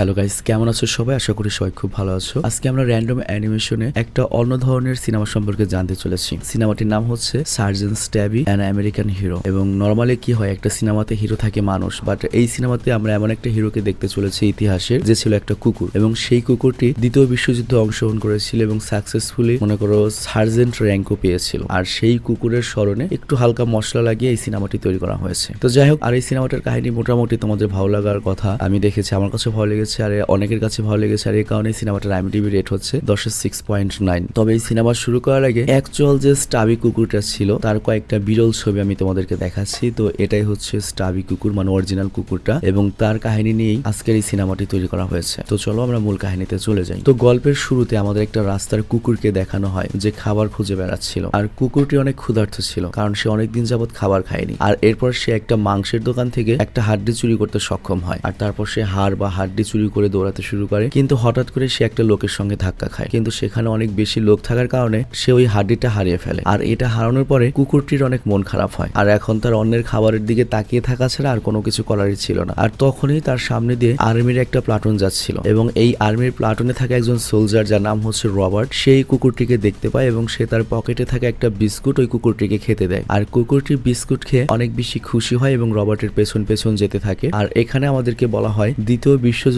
Hello guys কেমন আছো সবাই? আশা করি সবাই খুব ভালো আছো। আজকে আমরা র্যান্ডম অ্যানিমেশনে একটা অন্য ধরনের সিনেমা সম্পর্কে জানতে চলেছি। সিনেমাটির নাম হচ্ছে sergeant Stubby an American hero এবং নর্মালি কি হয়, একটা সিনেমাতে হিরো থাকে মানুষ বাট এই সিনেমাতে আমরা এমন একটা হিরোকে দেখতে চলেছি ইতিহাসের, যে ছিল একটা কুকুর। এবং সেই কুকুরটি দ্বিতীয় বিশ্বযুদ্ধে অংশগ্রহণ করেছিল এবং সাকসেসফুলি মনে করো সার্জেন্ট র্যাঙ্কও পেয়েছিল। আর সেই কুকুরের স্মরণে একটু হালকা মশলা লাগিয়ে এই সিনেমাটি তৈরি করা হয়েছে। তো যাই হোক, আর এই সিনেমাটার কাহিনী মোটামুটি তোমাদের ভালো লাগার কথা আমি দেখেছি। আমার কাছে ভালো লেগেছে। আর অনেকের কাছে ভালো লেগেছে আর এই কারণে সিনেমাটার আইএমডিবি রেট হচ্ছে দশের সিক্স পয়েন্ট নাইন তবে এই সিনেমা শুরু করার আগে অ্যাকচুয়াল যে স্টাবি কুকুরটা ছিল, তার কয়েকটা বিরল ছবি আমি তোমাদেরকে দেখাচ্ছি। তো এটাই হচ্ছে স্টাবি কুকুর মানে অরিজিনাল কুকুরটা এবং তার কাহিনী নিয়েই আজকের এই সিনেমাটি তৈরি করা হয়েছে। তো চলো আমরা মূল কাহিনীতে চলে যাই। তো গল্পের শুরুতে আমাদের একটা রাস্তার কুকুরকে দেখানো হয় যে খাবার খুঁজে বেড়াচ্ছিল। আর কুকুরটি অনেক ক্ষুধার্ত ছিল কারণ সে অনেকদিন যাবত খাবার খায়নি। আর এরপর সে একটা মাংসের দোকান থেকে একটা হাড্ডি চুরি করতে সক্ষম হয়। আর তারপর সে হাড় বা হাড্ডি চুরি করে দৌড়াতে শুরু করে। কিন্তু হঠাৎ করে সে একটা লোকের সঙ্গে ধাক্কা খায়। কিন্তু সেখানে অনেক বেশি লোক থাকার কারণে সে ওই হাড্ডিটা হারিয়ে ফেলে। আর এটা হারানোর পরে কুকুরটির অনেক মন খারাপ হয়। আর এখন তার অন্যের খাবারের দিকে তাকিয়ে থাকা ছাড়া আর কোনো কিছু করারই ছিল না। আর তখনই তার সামনে দিয়ে আর্মির একটা প্লাটুন যাচ্ছিল। এবং এই আর্মির প্লাটুনে থাকা একজন সোলজার যার নাম হচ্ছে রবার্ট, সেই কুকুরটিকে দেখতে পায় এবং সে তার পকেটে থাকা একটা বিস্কুট ওই কুকুরটিকে খেতে দেয়। আর কুকুরটি বিস্কুট খেয়ে অনেক বেশি খুশি হয় এবং রবার্টের পেছন পেছন যেতে থাকে। আর এখানে আমাদেরকে বলা হয় দ্বিতীয়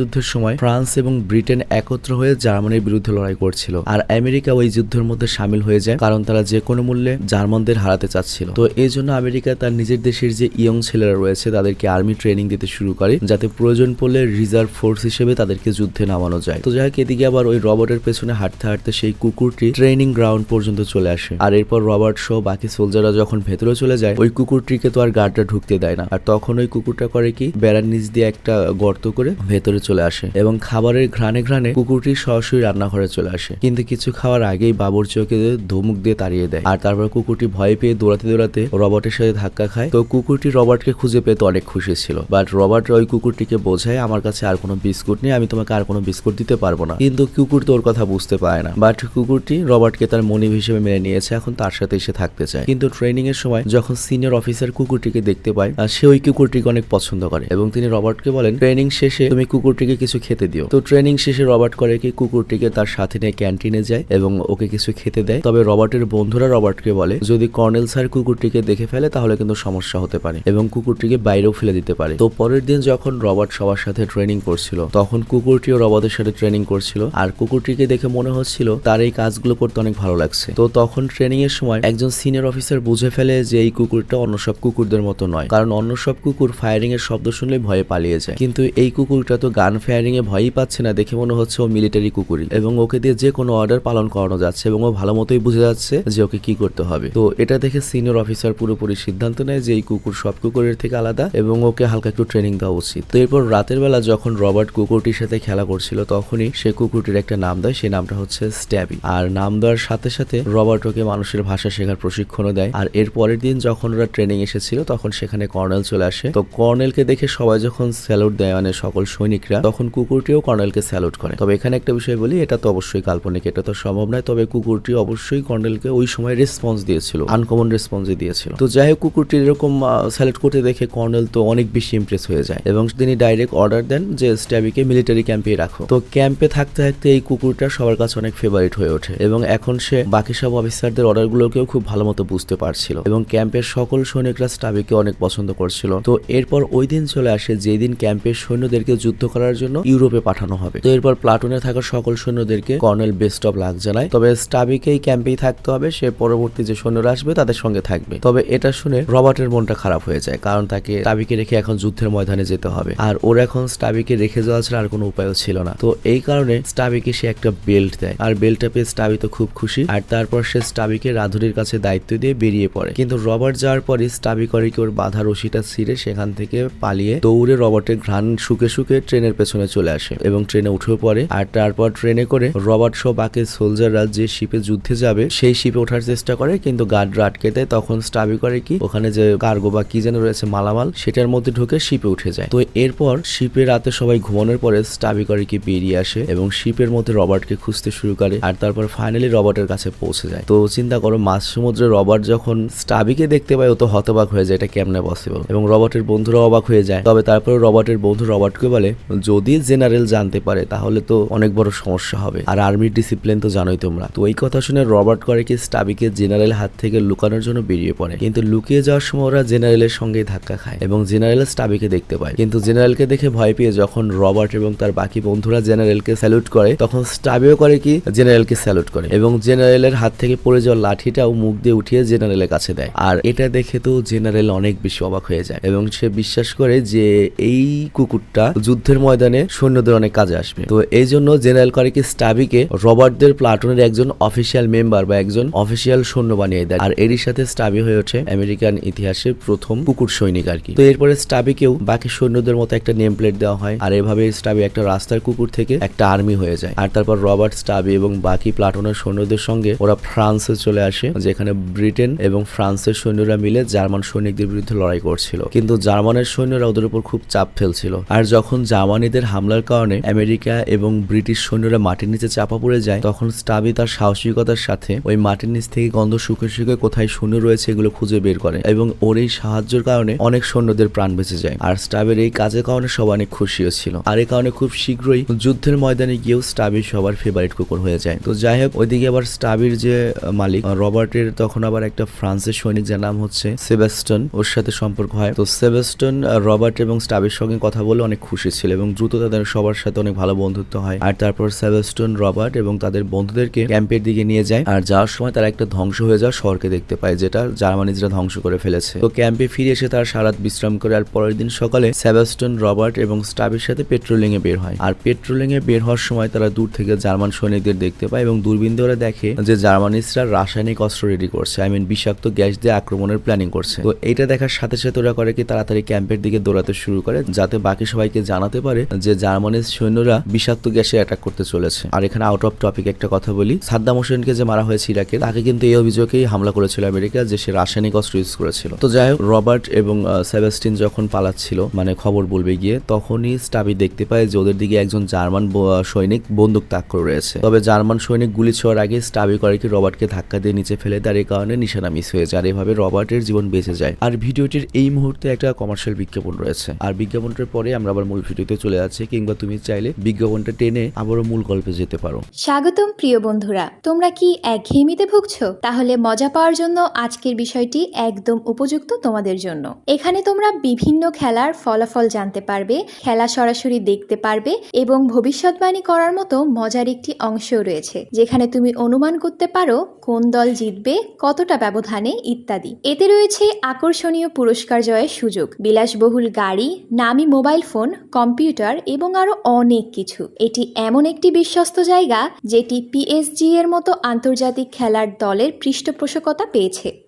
বিশ্বযুদ্ধের সময় ফ্রান্স এবং ব্রিটেন একত্র হয়ে জার্মানির বিরুদ্ধে লড়াই করছিল। আর আমেরিকা ওই যুদ্ধের মধ্যে সামিল হয়ে যায়, কারণ তারা যে কোনো মূল্যে জার্মানদের হারাতে চাচ্ছিল। তো এই জন্য আমেরিকা তার নিজের দেশের যে ইয়ং ছেলেরা রয়েছে, তাদেরকে আর্মি ট্রেনিং দিতে শুরু করে, যাতে প্রয়োজন পড়লে রিজার্ভ ফোর্স হিসেবে তাদেরকে যুদ্ধে নামানো যায়। তো যাই এদিকে আবার ওই রবার্টের পেছনে হাঁটতে হাঁটতে সেই কুকুরটি ট্রেনিং গ্রাউন্ড পর্যন্ত চলে আসে। আর এরপর রবার্ট সহ বাকি সোলজাররা যখন ভেতরে চলে যায়, ওই কুকুরটিকে তো আর গার্ডরা ঢুকতে দেয় না। আর তখন ওই কুকুরটা করে কি, বেড়ার নিচ দিয়ে একটা গর্ত করে ভেতরে চলে আসে এবং খাবারের ঘ্রাণে ঘ্রাণে কুকুরটি সরাসরি রান্নাঘরে চলে আসে। কিন্তু কিছু খাওয়ার আগেই বাবুর চোখে ধমুক দিয়ে তাড়িয়ে দেয়। আর তারপর কুকুরটি ভয় পেয়ে দৌড়াতে দৌড়াতে রবার্টের সাথে ধাক্কা খায়। তো কুকুরটি রবার্টকে খুঁজে পেতে অনেক খুশি ছিল। বাট রবার্ট ওই কুকুরটিকে বোঝায়, আমার কাছে আর কোনো বিস্কুট নেই, আমি তোমাকে আর কোনো বিস্কুট দিতে পারব না। কিন্তু কুকুর তোর কথা বুঝতে পারে না। বাট কুকুরটি রবার্টকে তার মনিব হিসেবে মেনে নিয়েছে। এখন তার সাথে এসে থাকতে চায়। কিন্তু ট্রেনিং এর সময় যখন সিনিয়র অফিসার কুকুরটিকে দেখতে পায় সে ওই কুকুরটিকে অনেক পছন্দ করে। এবং তিনি রবার্টকে বলেন ট্রেনিং শেষে তুমি কুকুরটিকে কিছু খেতে দিও। তো ট্রেনিং শেষে রবার্ট করে কি কুকুরটিকে তার সাথে নিয়ে ক্যান্টিনে যায় এবং ওকে কিছু খেতে দেয়। তবে রবার্টের বন্ধুরা রবার্টকে বলে, যদি কর্নেল স্যার কুকুরটিকে দেখে ফেলে, তাহলে কিন্তু সমস্যা হতে পারে এবং কুকুরটিকে বাইরেও ফেলে দিতে পারে। তো পরের দিন যখন রবার্ট সবার সাথে ট্রেনিং করছিল, তখন কুকুরটিও রবার্টের সাথে ট্রেনিং করছিল আর কুকুরটিকে দেখে মনে হচ্ছিল তার এই কাজগুলো করতে অনেক ভালো লাগছে। তো তখন ট্রেনিং এর সময় একজন সিনিয়র অফিসার বুঝে ফেলে যে এই কুকুরটা অন্য সব কুকুরদের মতো নয়, কারণ অন্য সব কুকুর ফায়ারিং এর শব্দ শুনলে ভয়ে পালিয়ে যায়। কিন্তু এই কুকুরটা তো গান এ ভয়ই পাচ্ছে না দেখে মনে হচ্ছে ও মিলিটারি কুকুরই এবং ওকে দিয়ে যে কোনো অর্ডার পালন করানো যাচ্ছে এবং ও ভালো মতোই বুঝে যাচ্ছে যে ওকে কি করতে হবে। তো এটা দেখে সিনিয়র অফিসার পুরোপুরি সিদ্ধান্ত নেয় যে এই কুকুর সব কুকুরের থেকে আলাদা এবং ওকে হালকা একটু ট্রেনিং দেওয়া উচিত। তো এরপর রাতের বেলা যখন রবার্ট কুকুরটির সাথে খেলা করছিল তখনই সে কুকুরটির একটা নাম দেয় সেই নামটা হচ্ছে স্ট্যাবি। আর নাম দেওয়ার সাথে সাথে রবার্ট ওকে মানুষের ভাষা শেখার প্রশিক্ষণও দেয়। আর এর পরের দিন যখন ওরা ট্রেনিং এসেছিল তখন সেখানে কর্নেল চলে আসে। তো কর্নেলকে দেখে সবাই যখন স্যালুট দেয় মানে সকল সৈনিকরা তখন কুকুরটিও কর্নেলকে স্যালুট করে। তবে এখানে একটা বিষয় বলি, এটা তো অবশ্যই কাল্পনিক, এটা তো সম্ভব নয়। তবে কুকুরটি অবশ্যই কর্নেলকে ওই সময় রেসপন্স দিয়েছিল আনকমন রেসপন্সই দিয়েছিল। তো যাই হোক কুকুরটি এরকম স্যালুট করতে দেখে কর্নেল তো অনেক বেশি ইমপ্রেস হয়ে যায় এবং তিনি ডাইরেক্ট অর্ডার দেন যে স্ট্যাবিকে মিলিটারি ক্যাম্পে রাখো। তো ক্যাম্পে থাকতে থাকতে এই কুকুরটা সবার কাছে অনেক ফেভারিট হয়ে ওঠে এবং এখন সে বাকি সব অফিসারদের অর্ডারগুলোকেও খুব ভালো মতো বুঝতে পারছিল এবং ক্যাম্পের সকল সৈনিকরা স্টাবিকে অনেক পছন্দ করছিল। তো এরপর ওই দিন চলে আসে যেই দিন ক্যাম্পের সৈন্যদেরকে যুদ্ধ করার জন্য ইউরোপে পাঠানো হবে। তো এরপর প্লাটুনে থাকা সকল সৈন্যদেরকে কর্নেল বেস্ট অফ লাক জানায়। তবে স্টাবিকে এই ক্যাম্পেই থাকতে হবে, সে পরবর্তী যে সৈন্যরা আসবে তাদের সঙ্গে থাকবে। তবে এটা শুনে রবার্টের মনটা খারাপ হয়ে যায়, কারণ তাকে স্টাবিকে রেখে এখন যুদ্ধের ময়দানে যেতে হবে। আর ওর এখন স্টাবিকে রেখে যাওয়া ছাড়া আর কোনো উপায়ও ছিল না। তো এই কারণে স্টাবিকে সে একটা বেল্ট দেয়, আর বেল্টটা পেয়ে স্টাবি তো খুব খুশি। আর তারপর সে স্টাবিকে রাধুরির কাছে দায়িত্ব দিয়ে বেরিয়ে পড়ে। কিন্তু রবার্ট যাওয়ার পরে স্টাবি করে কি ওর বাধা রশিটা ছিঁড়ে সেখান থেকে পালিয়ে দৌড়ে রবার্টের ঘ্রাণ শুকে শুকে ট্রেনের পেছনে চলে আসে এবং ট্রেনে উঠে পড়ে। আর তারপর ট্রেনে করে রবার্ট সহ বাকি সোলজাররা যে শিপে যুদ্ধে যাবে, সেই শিপে ওঠার চেষ্টা করে, কিন্তু গার্ডরা আটকে দেয়। তখন স্টাবি করে কি, ওখানে যে কার্গো বা কি যেন রয়েছে মালামাল, সেটার মধ্যে ঢুকে শিপে উঠে যায়। তো এরপর শিপে রাতে সবাই ঘুমানোর পরে স্টাবি করে কি বেরিয়ে আসে এবং শিপের মধ্যে রবার্টকে খুঁজতে শুরু করে আর তারপর ফাইনালি রবার্টের কাছে পৌঁছে যায়। তো চিন্তা করো মাঝ সমুদ্রে রবার্ট যখন স্টাবিকে দেখতে পায়, ও তো হতবাক হয়ে যায়, এটা কেমনে পসিবল এবং রবার্টের বন্ধুরা অবাক হয়ে যায়। তবে তারপরে রবার্টের বন্ধু রবার্টকে বলে যদি জেনারেল জানতে পারে, তাহলে তো অনেক বড় সমস্যা হবে। আর আর্মির ডিসিপ্লিন তো জানোই তোমরা। তো এই কথা শুনে রবার্ট করে কি স্টাবিকে জেনারেল হাত থেকে লুকানোর জন্য বেরিয়ে পড়ে। কিন্তু লুকিয়ে যাওয়ার সময় ওরা জেনারেলের সঙ্গে ধাক্কা খায় এবং জেনারেল স্টাবিকে দেখতে পায়। কিন্তু জেনারেলকে দেখে ভয় পেয়ে যখন রবার্ট এবং তার বাকি বন্ধুরা জেনারেলকে স্যালুট করে, তখন স্টাবিও করে কি? জেনারেলকে স্যালুট করে এবং জেনারেলের হাত থেকে পড়ে যাওয়া লাঠিটাও মুখ দিয়ে উঠিয়ে জেনারেলের কাছে দেয়। আর এটা দেখে তো জেনারেল অনেক বেশি অবাক হয়ে যায় এবং সে বিশ্বাস করে যে এই কুকুরটা যুদ্ধের ময়দানে সৈন্যদের অনেক কাজে আসবে। তো এই জন্য জেনারেল করে কি স্টাবিকে রবার্টদের প্লাটুনের একজন অফিসিয়াল মেম্বার বা একজন অফিসিয়াল সৈন্য বানিয়ে দেয়। আর এরই সাথে স্টাবি হয়ে ওঠে আমেরিকান ইতিহাসে প্রথম কুকুর সৈনিক আর কি। তো এরপরে স্টাবিকেও বাকি সৈন্যদের মতো একটা নেম প্লেট দেওয়া হয়। আর এভাবে স্টাবি একটা রাস্তার কুকুর থেকে একটা আর্মি হয়ে যায়। আর তারপর রবার্ট স্টাবি এবং বাকি প্লাটুনের সৈন্যদের সঙ্গে ওরা ফ্রান্সে চলে আসে, যেখানে ব্রিটেন এবং ফ্রান্সের সৈন্যরা মিলে জার্মান সৈনিকদের বিরুদ্ধে লড়াই করছিল। কিন্তু জার্মানের সৈন্যরা ওদের উপর খুব চাপ ফেলছিল। আর যখন জার্মানিদের হামলার কারণে আমেরিকা এবং ব্রিটিশ সৈন্যরা মাটির নিচে চাপা পড়ে যায়, তখন স্টাবি তার সাহসিকতার সাথে ওই মাটির নিচ থেকে গন্ধ শুকে শুকে কোথায় সৈন্য রয়েছে এগুলো খুঁজে বের করে এবং ওর এই সাহায্যের কারণে অনেক সৈন্যদের প্রাণ বেঁচে যায়। আর স্টাবের এই কাজের কারণে সবাই অনেক খুশিও ছিল। আর এই কারণে খুব শীঘ্রই যুদ্ধের ময়দানে গিয়েও স্টাবি সবার ফেভারিট কুকুর হয়ে যায়। তো যাই হোক, ওইদিকে আবার স্টাবির যে মালিক রবার্টের তখন আবার একটা ফ্রান্সের সৈনিক যার নাম হচ্ছে সেবাস্টন ওর সাথে সম্পর্ক হয়। তো সেবাস্টন রবার্ট এবং স্টাবির সঙ্গে কথা বলে অনেক খুশি ছিল এবং দ্রুত তাদের সবার সাথে অনেক ভালো বন্ধুত্ব হয়। আর তারপর সেবাস্টন রবার্ট এবং তাদের বন্ধুদেরকে ক্যাম্পের দিকে নিয়ে যায়। আর যাওয়ার সময় তারা একটা ধ্বংস হয়ে যাওয়া শহরকে দেখতে পায়, যেটা জার্মানিজরা ধ্বংস করে ফেলেছে। তো ক্যাম্পে ফিরে এসে তারা সারাত বিশ্রাম করে আর পরের দিন সকালে সেবাস্টন রবার্ট এবং স্টাবির সাথে পেট্রোলিং এ বের হয়। আর পেট্রোলিং এ বের হওয়ার সময় তারা দূর থেকে জার্মান সৈনিকদের দেখতে পায় এবং দূরবীন ধরে দেখে যে জার্মানিসরা রাসায়নিক অস্ত্র রেডি করছে আই মিন বিষাক্ত গ্যাস দিয়ে আক্রমণের প্ল্যানিং করছে। তো এটা দেখার সাথে সাথে ওরা করে কি তাড়াতাড়ি ক্যাম্পের দিকে দৌড়াতে শুরু করে, যাতে বাকি সবাইকে জানাতে পারে যে জার্মানির সৈন্যরা বিষাক্ত গ্যাসে অ্যাটাক করতে চলেছে। আর এখানে আউট অফ টপিক একটা কথা বলি। সাদ্দাম হোসেনকে যে মারা হয়েছে ইরাকে, তাকে কিন্তু এই অভিযোগেই হামলা করেছিল আমেরিকা যে সে রাসায়নিক অস্ত্র ইউজ করেছিল। তো যাই হোক, রবার্ট এবং সেবাস্টিন যখন পালাচ্ছিল মানে খবর বলবে গিয়ে, তখনই স্টাবি দেখতে পায় যে ওদের দিকে একজন জার্মান সৈনিক বন্দুক তাক করে রয়েছে। তবে জার্মান সৈনিক গুলি ছোঁয়ার আগে স্টাবি করে কি রবার্টকে ধাক্কা দিয়ে নিচে ফেলে তার এই কারণে নিশানা মিস হয়ে যায়। আর এভাবে রবার্টের জীবন বেঁচে যায়। আর ভিডিওটির এই মুহূর্তে একটা কমার্শিয়াল বিজ্ঞাপন রয়েছে। আর বিজ্ঞাপনটার পরে আমরা আবার মূল ভিডিওতে চলে যাচ্ছি কিংবা তুমি চাইলে বিজ্ঞাপনটা টেনে আবারও মূল গল্পে যেতে পারো। স্বাগতম প্রিয় বন্ধুরা, তোমরা কি একঘেয়েমিতে ভুগছো? তাহলে মজা পাওয়ার জন্য আজকের বিষয়টি একদম উপযুক্ত তোমাদের জন্য। এখানে তোমরা বিভিন্ন খেলার ফলাফল জানতে পারবে, খেলা সরাসরি দেখতে পারবে এবং ভবিষ্যৎবাণী করার মতো মজার একটি অংশও রয়েছে, যেখানে তুমি অনুমান করতে পারো কোন দল জিতবে, কতটা ব্যবধানে, ইত্যাদি। এতে রয়েছে আকর্ষণীয় পুরস্কার জয়ের সুযোগ, বিলাসবহুল গাড়ি, নামি মোবাইল ফোন, কম্পিউটার এবং আরও অনেক কিছু। এটি এমন একটি বিশ্বস্ত জায়গা যেটি পিএসজি এর মতো আন্তর্জাতিক খেলার দলের পৃষ্ঠপোষকতা পেয়েছে।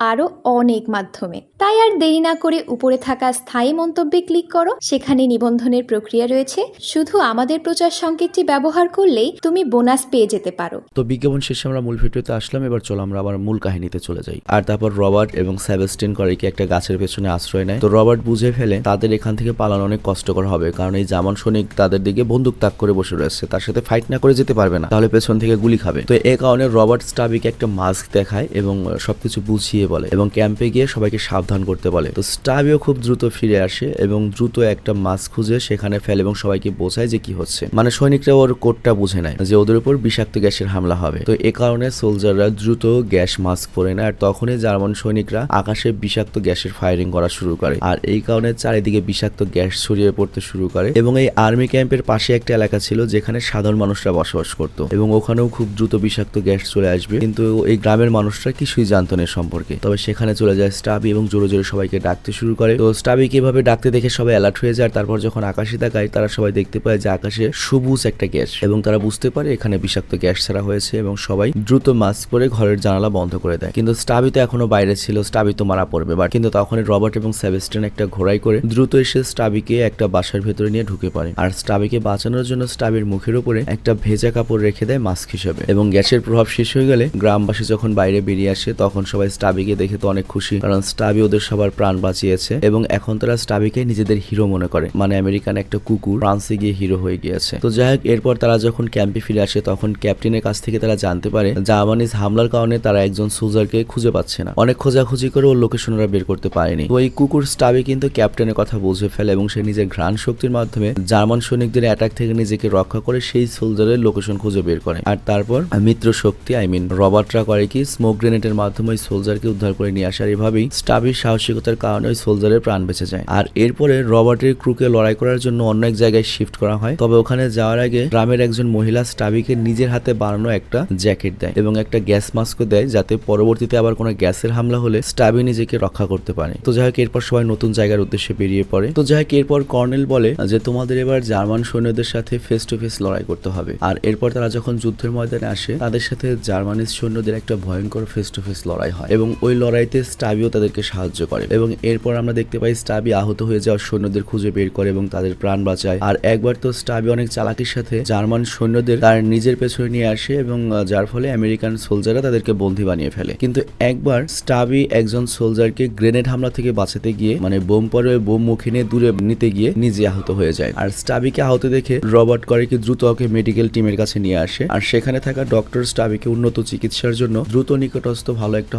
আরও অনেক মাধ্যমে। তাই আর দেরি না করে উপরে থাকা স্থায়ী মন্তব্যে ক্লিক করো। সেখানে নিবন্ধনের প্রক্রিয়া রয়েছে। শুধু আমাদের প্রচার সংকেতটি ব্যবহার করলেই তুমি বোনাস পেয়ে যেতে পারো। তো বিজ্ঞাপন শেষে আমরা মূল ভিডিওতে আসলাম। এবার চলো আমরা আবার মূল কাহিনীতে চলে যাই। আর তারপর রবার্ট এবং সেবাস্টিন করে কি একটা গাছের পেছনে আশ্রয় নেয়। তো রবার্ট বুঝে ফেলে তাদের এখান থেকে পালানো অনেক কষ্টকর হবে। কারণ এই জামান সৈনিক তাদের দিকে বন্দুক তাক করে বসে রয়েছে। তার সাথে ফাইট না করে যেতে পারবে না। তাহলে পেছন থেকে গুলি খাবে। তো এ কারণে রবার্ট স্টাবিকে একটা মাস্ক দেখায় এবং সবকিছু বুঝিয়ে বলে এবং ক্যাম্পে গিয়ে সবাইকে সাবধান করতে বলে। তো স্টাবিও খুব দ্রুত ফিরে আসে এবং দ্রুত একটা মাস্ক খুঁজে সেখানে ফেলে এবং সবাইকে বোঝায় যে কি হচ্ছে। মানে সৈনিকরা ওর কোডটা বুঝে নেয় যে ওদের উপর বিষাক্ত গ্যাসের হামলা হবে। তো এ কারণে সোলজাররা দ্রুত গ্যাস মাস্ক পরে নেয় আর তখনই জার্মান সৈনিকরা আকাশে বিষাক্ত গ্যাসের ফায়ারিং করা শুরু করে। আর এই কারণে চারিদিকে বিষাক্ত গ্যাস ছড়িয়ে পড়তে শুরু করে এবং এই আর্মি ক্যাম্পের পাশে একটা এলাকা ছিল যেখানে সাধারণ মানুষরা বসবাস করত। এবং ওখানেও খুব দ্রুত বিষাক্ত গ্যাস চলে আসবে। কিন্তু এই গ্রামের মানুষরা কিছুই জানতো না সম্পর্কে। তবে সেখানে চলে যায় স্টাবি এবং জোরে জোরে সবাইকে ডাকতে শুরু করে। তো স্টাবিকে এভাবে ডাকতে দেখে সবাই অ্যালার্ট হয়ে যায় তারপর যখন আকাশে তাকায়, তারা সবাই দেখতে পায় যে আকাশে সবুজ একটা গ্যাস। এবং তারা বুঝতে পারে এখানে বিষাক্ত গ্যাস ছাড়া হয়েছে এবং সবাই দ্রুত মাস্ক পরে ঘরের জানালা বন্ধ করে দেয়। কিন্তু স্টাবি তো এখনও বাইরে ছিল, স্টাবি তো মারা পড়বে। বাট কিন্তু তখন রবার্ট এবং সেভেস্টেন একটা ঘোড়াই করে দ্রুত এসে স্টাবিকে একটা বাসার ভেতরে নিয়ে ঢুকে পড়ে। আর স্টাবিকে বাঁচানোর জন্য স্টাবির মুখের উপরে একটা ভেজা কাপড় রেখে দেয় মাস্ক হিসেবে। এবং গ্যাসের প্রভাব শেষ হয়ে গেলে গ্রামবাসী যখন বাইরে বেরিয়ে আসে, তখন সবাই স্টাবিকে দেখে তো অনেক খুশি, কারণ স্টাবি ওদের সবার প্রাণ বাঁচিয়েছে এবং এখন তারা স্টাবিকে নিজেদের হিরো মনে করে। মানে আমেরিকান একটা কুকুর ফ্রান্সে গিয়ে হিরো হয়ে গিয়েছে। তো যাই হোক, এরপর তারা যখন ক্যাম্পে ফিরে আসে, তখন ক্যাপ্টেনের কাছ থেকে তারা জানতে পারে জার্মানিজ হামলার কারণে তারা একজন সোলজারকে খুঁজে পাচ্ছে না। অনেক খোঁজাখুঁজি করে ওর লোকেশন ওরা বের করতে পারেনি। তো এই কুকুর স্টাবি কিন্তু ক্যাপ্টেনের কথা বুঝে ফেলে এবং সে নিজের ঘ্রাণ শক্তির মাধ্যমে জার্মান সৈনিকদের অ্যাটাক থেকে নিজেকে রক্ষা করে সেই সোলজারের লোকেশন খুঁজে বের করে। আর তারপর মিত্র শক্তি আই মিন রবার্টরা করে কি স্মোক গ্রেনেডের মাধ্যমে সোলজারকে উদ্ধার করে নিয়ে আসার এভাবেই স্টাবির সাহসিকতার কারণে ওই সোলজারের প্রাণ বেঁচে যায়। আর এরপরে রবার্টের ক্রুকে লড়াই করার জন্য অন্য এক জায়গায় শিফট করা হয়। তবে ওখানে যাওয়ার আগে গ্রামের একজন মহিলা স্টাবিকে নিজের হাতে বানানো একটা জ্যাকেট দেয় এবং একটা গ্যাস মাস্কও দেয়, যাতে পরবর্তীতে আবার কোনো গ্যাসের হামলা হলে স্টাবি নিজেকে রক্ষা করতে পারে। তো যাই হোক, এরপর সবাই নতুন জায়গার উদ্দেশ্যে বেরিয়ে পড়ে। তো যাই হোক, এরপর কর্নেল বলে যে, তোমাদের এবার জার্মান সৈন্যদের সাথে ফেস টু ফেস লড়াই করতে হবে। আর এরপর তারা যখন যুদ্ধের ময়দানে আসে, তাদের সাথে জার্মানিজ সৈন্যদের একটা ভয়ঙ্কর ফেস টু ফেস লড়াই হয়। এবং ওই লড়াইতে স্টাবিও তাদেরকে সাহায্য করে। এবং এরপর আমরা দেখতে পাই স্টাবি আহত হয়ে যাওয়া সৈন্যদের খুঁজে বের করে এবং তাদের প্রাণ বাঁচায়। আর একবার তো স্টাবি অনেক চালাকির সাথে জার্মান সৈন্যদের তার নিজের পেছনে নিয়ে আসে এবং যার ফলে আমেরিকান সোলজাররা তাদেরকে বন্দী বানিয়ে ফেলে। কিন্তু একবার স্টাবি একজন সোলজারকে গ্রেনেড হামলা থেকে বাঁচাতে গিয়ে মানে বোম পরে বোম মুখে নিয়ে দূরে নিতে গিয়ে নিজে আহত হয়ে যায়। আর স্টাবিকে আহত দেখে রবার্ট করে কি দ্রুত ওকে মেডিকেল টিমের কাছে নিয়ে আসে। আর সেখানে থাকা ডক্টর স্টাবিকে উন্নত চিকিৎসার জন্য দ্রুত নিকটস্থ ভালো একটা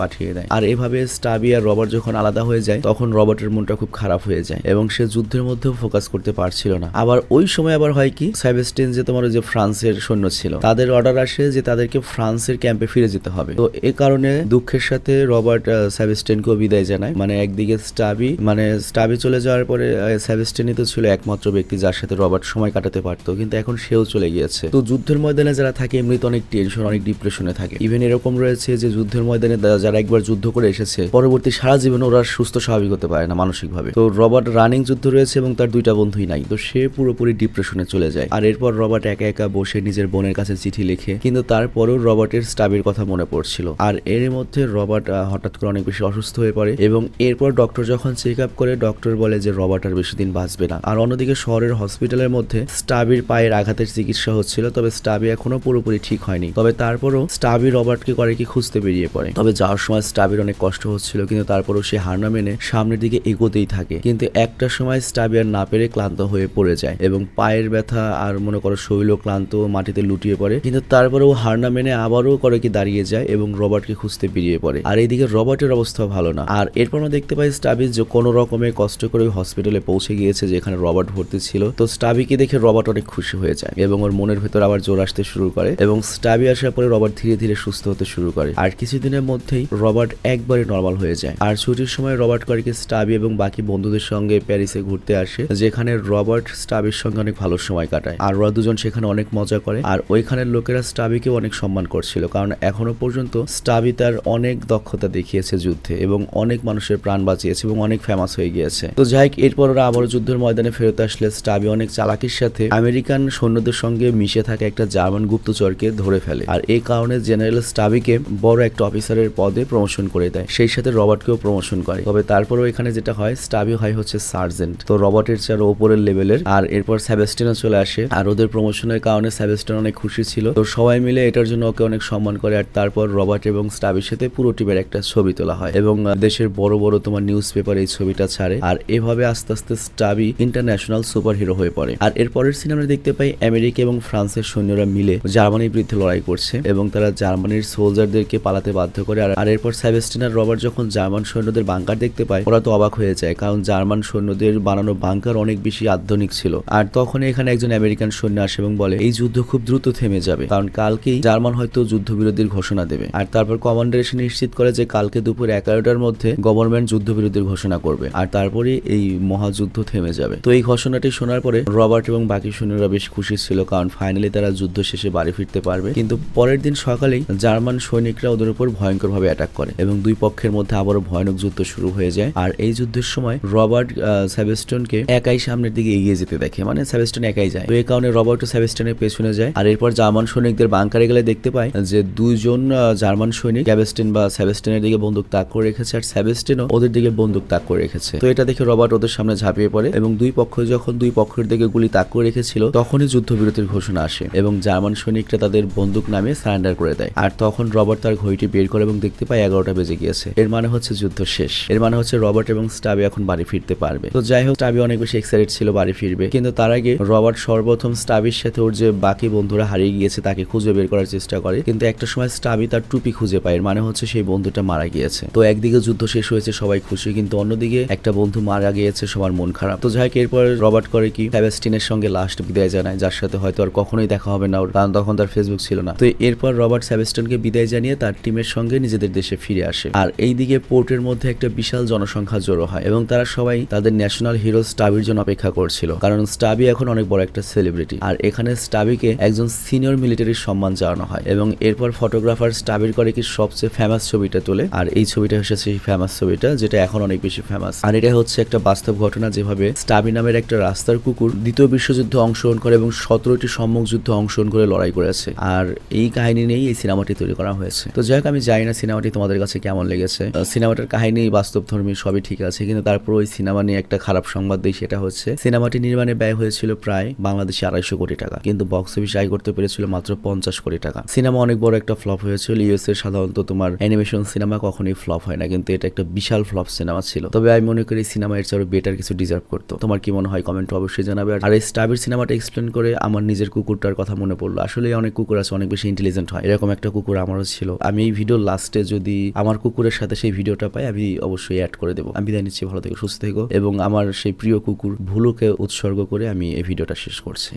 পাঠিয়ে দেয়। আর এভাবে স্টাবি আর রবার্ট যখন আলাদা হয়ে যায়, তখন রবার্টের মনটা খুব খারাপ হয়ে যায় এবং সে যুদ্ধের মধ্যেও ফোকাস করতে পারছিল না। আবার ওই সময় আবার হয় কি সাইবেস্টেন যে তোমার যে ফ্রান্সের সৈন্য ছিল, তাদের অর্ডার আসে যে তাদেরকে ফ্রান্সের ক্যাম্পে ফিরে যেতে হবে। তো এ কারণে দুঃখের সাথে রবার্ট সাইবেস্টেনকেও বিদায় জানায়। মানে একদিকে স্টাবি মানে স্টাবি চলে যাওয়ার পরে সাইবেস্টেনই তো ছিল একমাত্র ব্যক্তি যার সাথে রবার্ট সময় কাটাতে পারতো, কিন্তু এখন সেও চলে গিয়েছে। তো যুদ্ধের ময়দানে যারা থাকে, এমনিতে অনেক টেনশন অনেক ডিপ্রেশনে থাকে। ইভেন এরকম রয়েছে যে যুদ্ধের ময়দানে যারা একবার যুদ্ধ করে এসেছে, পরবর্তী সারা জীবন ওরা সুস্থ, স্বাভাবিক হতে পারে না মানসিকভাবে। তো রবার্ট রানিং যুদ্ধ রয়েছে এবং তার দুইটা বন্ধুই নাই, তো সে পুরোপুরি ডিপ্রেশনে চলে যায়। আর এরপর রবার্ট একা একা বসে নিজের বোনের কাছে চিঠি লিখে, কিন্তু তারপরেও রবার্টের স্টাবির কথা মনে পড়ছিল। আর এর মধ্যে রবার্ট হঠাৎ করে অনেক বেশি অসুস্থ হয়ে পড়ে এবং এরপর ডক্টর যখন চেক আপ করে ডক্টর বলে যে রবার্ট আর বেশি দিন বাঁচবে না। আর অন্যদিকে শহরের হসপিটালের মধ্যে স্টাবির পায়ের আঘাতের চিকিৎসা হচ্ছিল, তবে স্টাবি এখনও পুরোপুরি ঠিক হয়নি। তবে তারপরও স্টাবি রবার্টকে করে কি খুঁজতে বেরিয়ে পড়ে। তবে যাওয়ার সময় স্টাবির অনেক কষ্ট হচ্ছিল, কিন্তু তারপরও সে হার না মেনে সামনের দিকে এগোতেই থাকে। কিন্তু একটা সময় স্টাবি আর না পেরে ক্লান্ত হয়ে পড়ে যায় এবং পায়ের ব্যথা আর মনে করো শৈল ক্লান্ত, মাটিতে লুটিয়ে পড়ে। কিন্তু তারপরেও হার না মেনে আবারও করে কি দাঁড়িয়ে যায় এবং রবার্টকে খুঁজতে বেরিয়ে পড়ে। আর এইদিকে রবার্টের অবস্থা ভালো না। আর এরপর আমরা দেখতে পাই স্টাবি যে কোনো রকমে কষ্ট করে হসপিটালে পৌঁছে গিয়েছে যেখানে রবার্ট ভর্তি ছিল। তো স্টাবিকে দেখে রবার্ট অনেক খুশি হয়ে যায় এবং ওর মনের ভেতর আবার জোর আসতে শুরু করে এবং স্টাবি আসার পরে রবার্ট ধীরে ধীরে সুস্থ হতে শুরু করে। আর কিছুদিনের মধ্যেই রবার্ট একবারে নর্মাল হয়ে যায়। আর ছুটির সময় রবার্ট করিকে স্টাবি এবং বাকি বন্ধুদের সঙ্গে প্যারিসে ঘুরতে আসে যেখানে রবার্ট স্টাবির সঙ্গে অনেক ভালো সময় কাটায়। আর ওরা দুজন সেখানে অনেক মজা করে আর ওইখানের লোকেরা স্টাবিকেও অনেক সম্মান করছিল কারণ এখনও পর্যন্ত স্টাবি তার অনেক দক্ষতা দেখিয়েছে যুদ্ধে এবং অনেক মানুষের প্রাণ বাঁচিয়েছে এবং অনেক ফেমাস হয়ে গিয়েছে। তো যাই হোক, এরপর ওরা আবারও যুদ্ধের ময়দানে ফেরত আসলে স্টাবি অনেক চালাকির সাথে আমেরিকান সৈন্যদের সঙ্গে মিশে থাকা একটা জার্মান গুপ্তচরকে ধরে ফেলে। আর এই কারণে জেনারেল স্টাবিকে বড় একটা অফিসারের পদে প্রমোশন করে দেয়। সেই সাথে রবার্টকেও প্রমোশন করে। তবে তারপরেও এখানে যেটা হয় স্টাবি হয় হচ্ছে সার্জেন্ট তো রবার্টের চেয়ে আরও ওপরের লেভেলের আর এরপর স্যাবেস্টিনও চলে আসে। আর ওদের প্রমোশনের কারণে স্যাবেস্টিন অনেক খুশি ছিল। তো সবাই মিলে এটার জন্য ওকে অনেক সম্মান করে। আর তারপর রবার্ট এবং স্টাবির সাথে পুরো টিমের একটা ছবি তোলা হয়। এবং দেশের বড় বড় তোমার নিউজ পেপার এই ছবিটা ছাড়ে। আর এভাবে আস্তে আস্তে স্টাবি ইন্টারন্যাশনাল সুপার হিরো হয়ে পড়ে। আর এর পরের সিনে আমরা দেখতে পাই আমেরিকা এবং ফ্রান্সের সৈন্যরা মিলে জার্মানির বিরুদ্ধে লড়াই করছে। এবং তারা জার্মানির সোলজারদেরকে পালাতে বাধ্য করে। আর আর এরপর সেভেস্টিন আর রবার্ট যখন জার্মান সৈন্যদের বাংকার দেখতে পায়, ওরা তো অবাক হয়ে যায়, কারণ জার্মান সৈন্যদের বানানো বাংকার অনেক বেশি আধুনিক ছিল। আর তখন এখানে একজন আমেরিকান সৈন্য আসে এবং বলে, এই যুদ্ধ খুব দ্রুত থেমে যাবে, কারণ কালকেই জার্মান হয়তো যুদ্ধবিরতির ঘোষণা দেবে। আর তারপর কমান্ডার এসে নিশ্চিত করে যে কালকে দুপুর এগারোটার মধ্যে গভর্নমেন্ট যুদ্ধবিরতির ঘোষণা করবে, আর তারপরে এই মহাযুদ্ধ থেমে যাবে। তো এই ঘোষণাটি শোনার পরে রবার্ট এবং বাকি সৈন্যরা বেশ খুশি ছিল, কারণ ফাইনালি তারা যুদ্ধ শেষে বাড়ি ফিরতে পারবে। কিন্তু পরের দিন সকালেই জার্মান সৈনিকরা ওদের উপর ভয়ঙ্কর ভয়ঙ্কর ভাবে অ্যাটাক করে এবং দুই পক্ষের মধ্যে আবারও ভয়ানক যুদ্ধ শুরু হয়ে যায়। আর এই যুদ্ধের সময় রবার্ট সেভেস্টনকে একাই সামনের দিকে এগিয়ে যেতে দেখে। মানে সেভেস্টন একাই যায়। তো এই কারণে রবার্ট সেভেস্টনের পেছনে যায়। আর এরপর জার্মান সৈনিকদের বাংকারে গেলে দেখতে পায় যে দুইজন জার্মান সৈনিক ক্যাবেস্টিন বা সেভেস্টিনের দিকে বন্দুক তাক করে রেখেছে আর সেভেস্টিনও ওদের দিকে বন্দুক তাক করে রেখেছে। তো এটা দেখে রবার্ট ওদের সামনে ঝাঁপিয়ে পড়ে এবং দুই পক্ষ যখন দুই পক্ষের দিকে গুলি তাক করে রেখেছিল, তখনই যুদ্ধবিরতির ঘোষণা আসে এবং জার্মান সৈনিকরা তাদের বন্দুক নামে সারেন্ডার করে দেয়। আর তখন রবার্ট তার ঘড়িটি বের করে এবং দেখতে পাই এগারোটা বেজে গিয়েছে। এর মানে হচ্ছে যুদ্ধ শেষ। এর মানে হচ্ছে রবার্ট এবং স্টাবি এখন বাড়ি ফিরতে পারবে। তো যাই হোক, স্টাবি অনেক বেশি এক্সাইটেড ছিল বাড়ি ফিরবে। কিন্তু তার আগে রবার্ট সর্বপ্রথম স্টাবির সাথে ওর যে বাকি বন্ধুরা হারিয়ে গিয়েছে তাকে খুঁজে বের করার চেষ্টা করে। কিন্তু একটা সময় স্টাবি তার টুপি খুঁজে পায়। এর মানে হচ্ছে সেই বন্ধুটা মারা গিয়েছে। তো একদিকে যুদ্ধ শেষ হয়েছে, সবাই খুশি। কিন্তু অন্যদিকে একটা বন্ধু মারা গিয়েছে, সবার মন খারাপ। তো যাই হোক, এরপর রবার্ট করে কি, সেবাস্টিনের সঙ্গে লাস্ট বিদায় জানায়, যার সাথে হয়তো আর কখনোই দেখা হবে না কারণ তখন তার ফেসবুক ছিল না। তো এরপর রবার্ট সেবাস্টনকে বিদায় জানিয়ে তার টিমের সঙ্গে নিজেদের দেশে ফিরে আসে। আর এইদিকে পোর্টের মধ্যে একটা বিশাল জনসংখ্যা জড়ো হয় এবং তারা সবাই তাদের ন্যাশনাল হিরো স্টাবির জন্য অপেক্ষা করছিল। কারণ স্টাবি এখন অনেক বড় একটা সেলিব্রিটি। আর এখানে স্টাবিকে একজন সিনিয়র মিলিটারির সম্মান জানানো হয় এবং এরপর ফটোগ্রাফার স্টাবির করে কি সবচেয়ে ফেমাস ছবিটা তোলে। আর এই ছবিটা হচ্ছে সেই ফেমাস ছবিটা, যেটা এখন অনেক বেশি ফেমাস আর এটা হচ্ছে একটা বাস্তব ঘটনা যেভাবে স্টাবি নামের একটা রাস্তার কুকুর দ্বিতীয় বিশ্বযুদ্ধে অংশগ্রহণ করে এবং সতেরোটি সম্মুখ যুদ্ধে অংশগ্রহণ করে লড়াই করেছে। আর এই কাহিনী নিয়েই এই সিনেমাটি তৈরি করা হয়েছে। তো যাই হোক, আমি জানি না সিনেমাটি তোমাদের কাছে কেমন লেগেছে। সিনেমাটার কাহিনী, বাস্তব ধর্মী সবই ঠিক আছে, কিন্তু তারপর ওই সিনেমা নিয়ে একটা খারাপ সংবাদ দিই, সেটা হচ্ছে সিনেমাটি নির্মাণে ব্যয় হয়েছিল প্রায় বাংলাদেশে আড়াইশো কোটি টাকা, কিন্তু বক্স অফিস আয় করতে পেরেছিল মাত্র পঞ্চাশ কোটি টাকা। সিনেমা অনেক বড় একটা ফ্লপ হয়েছিল ইউএস এর সাধারণত তোমার অ্যানিমেশন সিনেমা কখনোই ফ্লপ হয় না, কিন্তু এটা একটা বিশাল ফ্লপ সিনেমা ছিল। তবে আমি মনে করি সিনেমা এর চেয়ে বেটার কিছু ডিজার্ভ করতো। তোমার কি মনে হয়? কমেন্ট অবশ্যই জানাবে। আর এই স্টাবির সিনেমাটা এক্সপ্লেন করে আমার নিজের কুকুরটার কথা মনে পড়ল। আসলে অনেক কুকুর আছে, অনেক বেশি ইন্টেলিজেন্ট হয়। এরকম একটা কুকুর আমারও ছিল। আমি এই ভিডিও লাস্টে যদি আমার কুকুরের সাথে সেই ভিডিওটা পাই, আমি অবশ্যই অ্যাড করে দেবো। আমি বিদায় নিচ্ছি, ভালো থেকো, সুস্থ থেকো, এবং আমার সেই প্রিয় কুকুর ভুলোকে উৎসর্গ করে আমি এই ভিডিওটা শেষ করছি।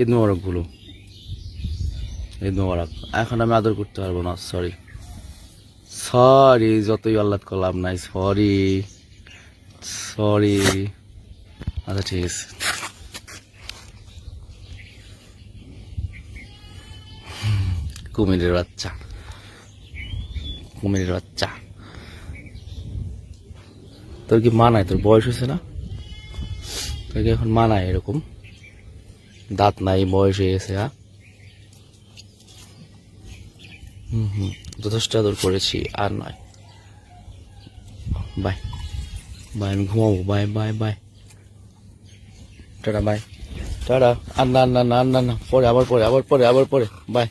ঈদ মোবারক, ভুলো। ঈদ মোবারক। এখন আমি আদর করতে পারব না সরি সরি যতই আল্লাহ করলাম নাই সরি সরি আচ্ছা ঠিক আছে। কুমিরের বাচ্চা। কুমিরের বাচ্চা। তোর কি মানায় তোর বয়স হয়েছে না? তোর কি এখন মানায় এরকম? দাঁত নাই, বয়স হয়ে গেছে হ্যাঁ? হুম হুম, যথেষ্ট আদর করেছি, আর নয়। বাই। বাই, আমি ঘুমাবো। Bye bye bye. Tata bye. Tata. আর না না না না না, পরে, আবার পরে আবার পরে আবার পরে। বাই।